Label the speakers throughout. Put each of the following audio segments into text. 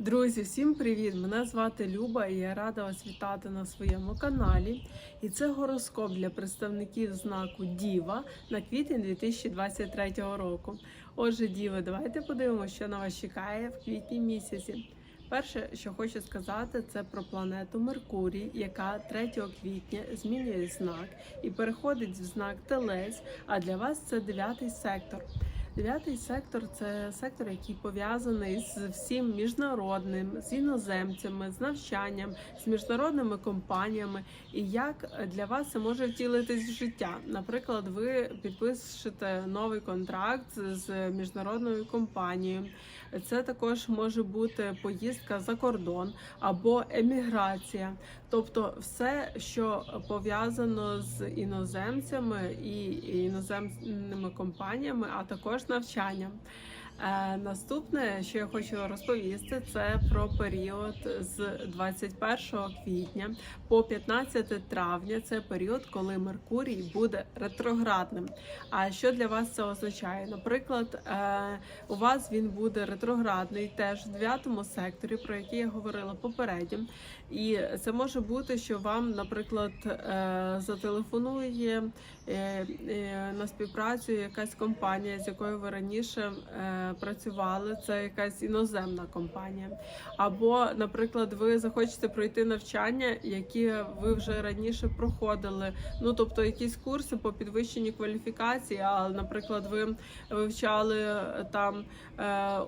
Speaker 1: Друзі, всім привіт! Мене звати Люба і я рада вас вітати на своєму каналі. І це гороскоп для представників знаку Діва на квітень 2023 року. Отже, Діви, давайте подивимося, що на вас чекає в квітні місяці. Перше, що хочу сказати, це про планету Меркурій, яка 3 квітня змінює знак і переходить в знак Телець. А для вас це дев'ятий сектор. Дев'ятий сектор це сектор, який пов'язаний з всім міжнародним, з іноземцями, з навчанням, з міжнародними компаніями. І як для вас це може втілитись в життя? Наприклад, ви підпишете новий контракт з міжнародною компанією. Це також може бути поїздка за кордон або еміграція, тобто все, що пов'язано з іноземцями і іноземними компаніями, а також навчанням. Е, наступне, що я хочу розповісти, це про період з 21 квітня по 15 травня. Це період, коли Меркурій буде ретроградним. А що для вас це означає? Наприклад, е, у вас він буде ретроградний теж в 9 секторі, про який я говорила попередньо. І це може бути, що вам, наприклад, е, зателефонує на співпрацю якась компанія, з якою ви раніше працювали, це якась іноземна компанія. Або, наприклад, ви захочете пройти навчання, які ви вже раніше проходили. Ну тобто якісь курси по підвищенні кваліфікації, а, наприклад, ви вивчали там е,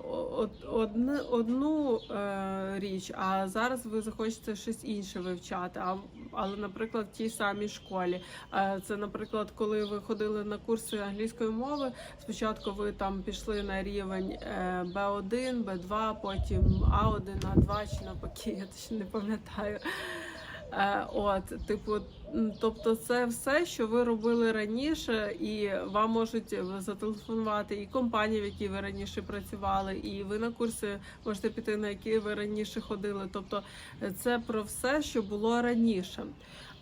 Speaker 1: одну е, річ, а зараз ви захочете щось інше вивчати. А але, наприклад, в тій самій школі. Е, це, наприклад, коли ви ходили на курси англійської мови, спочатку ви там пішли на рівень B1, B2, потім А1, А2 чи навпаки, я точно не пам'ятаю. Е, от, типу, тобто, це все, що ви робили раніше, і вам можуть зателефонувати і компанії, в якій ви раніше працювали, і ви на курси можете піти, на які ви раніше ходили. Тобто, це про все, що було раніше.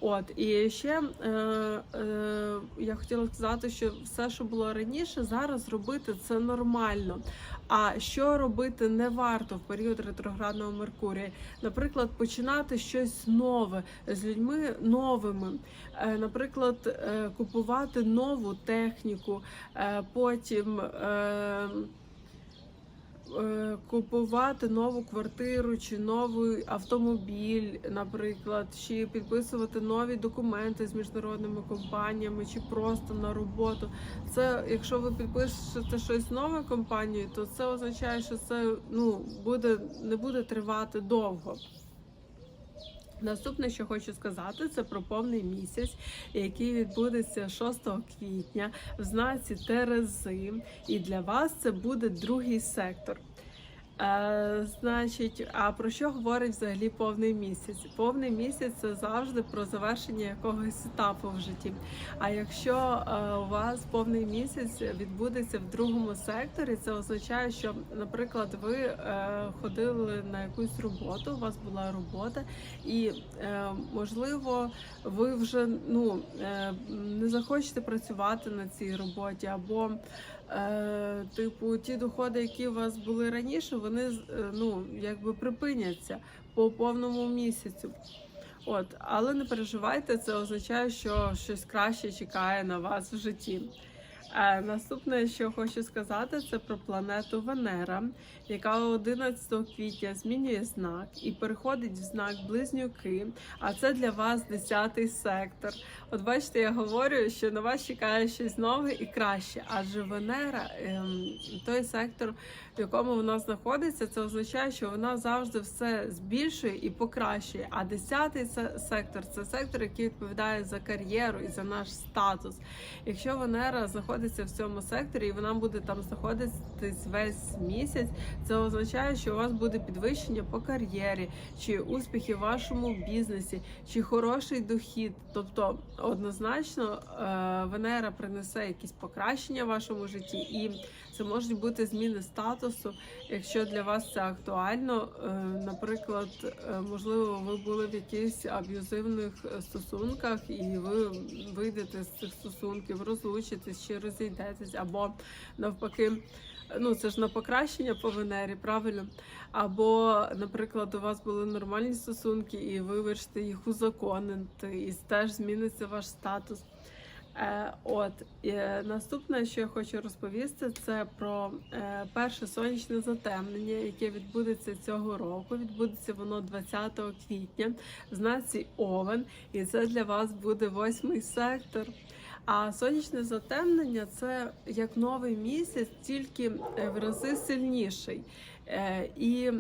Speaker 1: От і ще е, е, я хотіла сказати, що все, що було раніше, зараз робити це нормально. А що робити не варто в період ретроградного Меркурія? Наприклад, починати щось нове з людьми новими, е, наприклад, е, купувати нову техніку, е, потім. Е, купувати нову квартиру чи новий автомобіль, наприклад, чи підписувати нові документи з міжнародними компаніями, чи просто на роботу. Це якщо ви підпишете щось нове компанією, то це означає, що це ну буде не буде тривати довго. Наступне, що хочу сказати, це про повний місяць, який відбудеться 6 квітня в знаці Терези. І для вас це буде другий сектор. Е, Значить, а про що говорить взагалі повний місяць? Повний місяць це завжди про завершення якогось етапу в житті. А якщо е, у вас повний місяць відбудеться в другому секторі, це означає, що, наприклад, ви е, ходили на якусь роботу, у вас була робота, і е, можливо, ви вже ну е, не захочете працювати на цій роботі або Е, типу, ті доходи, які у вас були раніше, вони е, ну якби припиняться по повному місяцю. От, але не переживайте, це означає, що щось краще чекає на вас в житті. Е, наступне, що хочу сказати, це про планету Венера, яка 11 квітня змінює знак і переходить в знак Близнюки. А це для вас 10-й сектор. От бачите, я говорю, що на вас чекає щось нове і краще. Адже Венера, ем, той сектор, в якому вона знаходиться, це означає, що вона завжди все збільшує і покращує. А 10-й сектор це сектор, який відповідає за кар'єру і за наш статус. Якщо Венера знаходиться в цьому секторі, і вона буде там знаходитись весь місяць, це означає, що у вас буде підвищення по кар'єрі, чи успіхи в вашому бізнесі, чи хороший дохід. Тобто, однозначно, е, Венера принесе якісь покращення в вашому житті, і це можуть бути зміни статусу, якщо для вас це актуально. Е, наприклад, е, можливо, ви були в якихось аб'юзивних стосунках, і ви вийдете з цих стосунків, розлучитесь чи розійдетесь, або навпаки. Ну, це ж на покращення по Венері, правильно? Або, наприклад, у вас були нормальні стосунки, і ви вирішите їх узаконити, і теж зміниться ваш статус. Е, от наступне, що я хочу розповісти, це про е, перше сонячне затемнення, яке відбудеться цього року. Відбудеться воно 20 квітня в знаці Овен, і це для вас буде восьмий сектор. А сонячне затемнення це як новий місяць, тільки е, в рази сильніший. І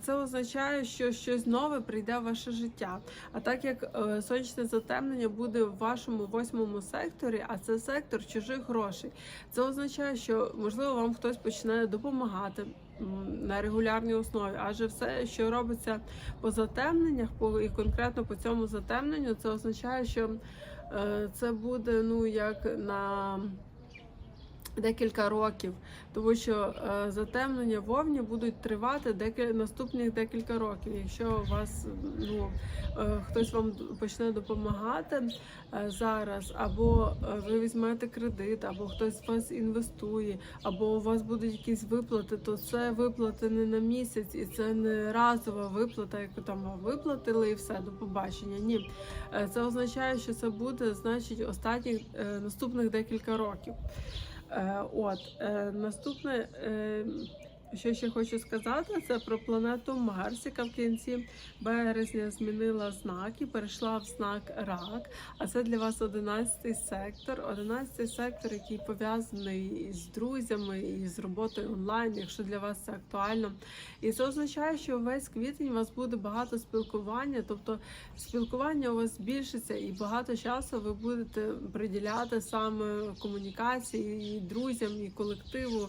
Speaker 1: це означає, що щось нове прийде в ваше життя. А так як е, сонячне затемнення буде в вашому восьмому секторі, а це сектор чужих грошей, це означає, що можливо вам хтось почне допомагати. На регулярній основі, адже все, що робиться по затемненнях, по і конкретно по цьому затемненню, це означає, що е, це буде ну як на декілька років, тому що е, затемнення вовні будуть тривати декіль... наступних декілька років. Якщо у вас ну е, хтось вам почне допомагати е, зараз, або ви візьмете кредит, або хтось вас інвестує, або у вас будуть якісь виплати, то це виплати не на місяць, і це не разова виплата, яку там виплатили, і все до побачення. Ні, це означає, що це буде значить останніх наступних декілька років. Е, От е, наступне, е, що ще хочу сказати, це про планету Марс, яка в кінці березня змінила знак і перейшла в знак Рак. А це для вас 11 сектор. 11 сектор, який пов'язаний з друзями і з роботою онлайн, якщо для вас це актуально. І це означає, що весь квітень у вас буде багато спілкування, тобто спілкування у вас збільшиться, і багато часу ви будете приділяти саме комунікації і друзям, і колективу,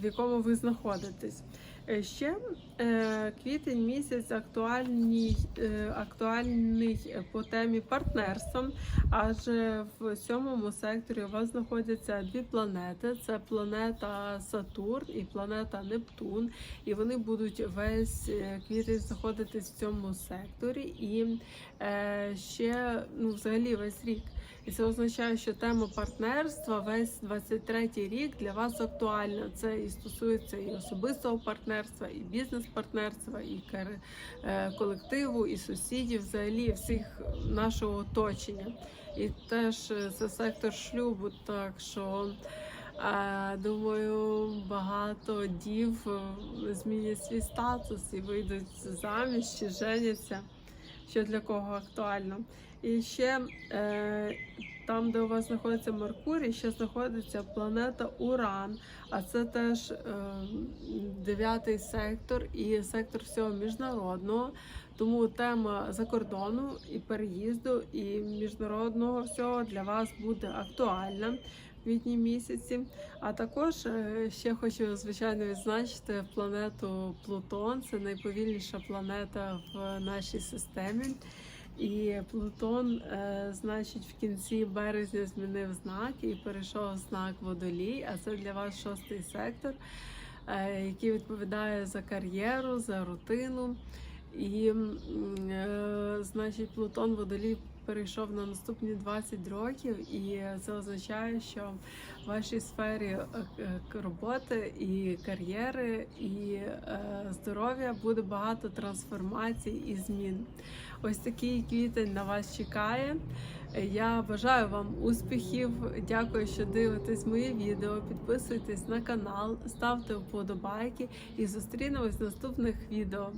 Speaker 1: в якому ви знаходитесь. Е, Ще е, квітень місяць актуальний, е, актуальний по темі партнерства, адже в сьомому секторі у вас знаходяться дві планети: це планета Сатурн і планета Нептун. І вони будуть весь квітень знаходитись в цьому секторі, і ще ну, взагалі весь рік. І це означає, що тема партнерства весь 23-й рік для вас актуальна. Це і стосується і особистого партнерства, і бізнес-партнерства, і е, колективу, і сусідів, взагалі всіх нашого оточення. І теж це сектор шлюбу, так що. е, Думаю, багато дів е, змінять свій статус і вийдуть заміж чи женяться, що для кого актуально. І ще там, де у вас знаходиться Меркурій, ще знаходиться планета Уран, а це теж е, дев'ятий сектор і сектор всього міжнародного. Тому тема закордону і переїзду, і міжнародного всього для вас буде актуальна квітні місяці. А також е, ще хочу звичайно відзначити планету Плутон. Це найповільніша планета в нашій системі. І Плутон, е, значить, в кінці березня змінив знак і перейшов знак водолій. А це для вас шостий сектор, е, який відповідає за кар'єру, за рутину. І, е, значить, Плутон водолій перейшов на наступні 20 років, і це означає, що в вашій сфері е, к- роботи і кар'єри, і е, здоров'я буде багато трансформацій і змін. Ось такий квітень на вас чекає. Я бажаю вам успіхів. Дякую, що дивитесь мої відео. Підписуйтесь на канал, ставте вподобайки і зустрінемось в наступних відео.